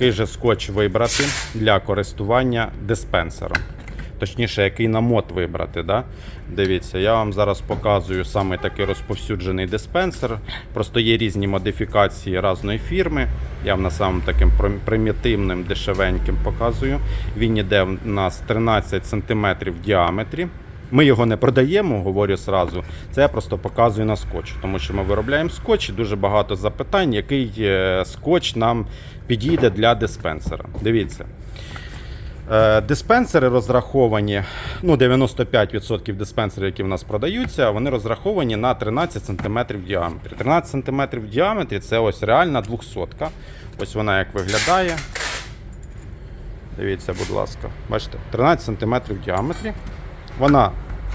Який же скотч вибрати для користування диспенсером? Точніше, який намот вибрати. Да? Дивіться, я вам зараз показую саме такий розповсюджений диспенсер. Просто є різні модифікації різної фірми. Я вам на самому таким примітивним, дешевеньким показую. Він іде в нас 13 см в діаметрі. Ми його не продаємо, говорю сразу. Це я просто показую на скотч, тому що ми виробляємо скотч і дуже багато запитань, який е, скотч нам підійде для диспенсера. Дивіться. Е, Диспенсери розраховані, ну 95% диспенсерів, які в нас продаються, вони розраховані на 13 см в діаметрі. 13 см в діаметрі це ось реальна 200. Ось вона як виглядає. Дивіться, будь ласка, бачите, 13 см в діаметрі. Вона,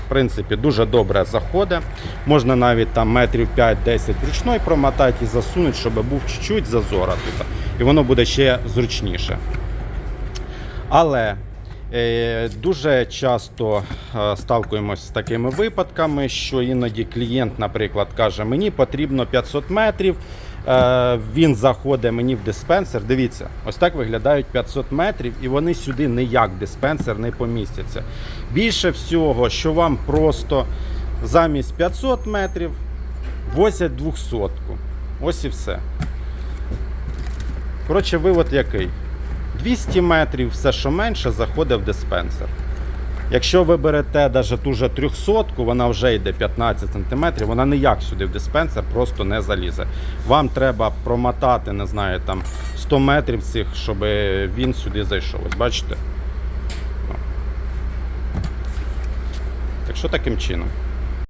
в принципі, дуже добре заходить. Можна навіть там метрів 5-10 ручною промотати і засунути, щоб був чуть-чуть зазора тут. І воно буде ще зручніше. Але е, дуже часто е, сталкуємося з такими випадками, що іноді клієнт, наприклад, каже, мені потрібно 500 метрів. Е, він заходить мені в диспенсер. Дивіться, ось так виглядають 500 метрів, і вони сюди ніяк диспенсер не помістяться. Більше всього, що вам просто замість 500 метрів возять 200. Ось і все. Коротше, вивод який? 200 метрів, все що менше, заходить в диспенсер. Якщо ви берете навіть ту же 300, вона вже йде 15 см, вона ніяк сюди в диспенсер просто не залізе. Вам треба промотати, не знаю, там 100 метрів цих, щоб він сюди зайшов. Ось бачите? Так що таким чином.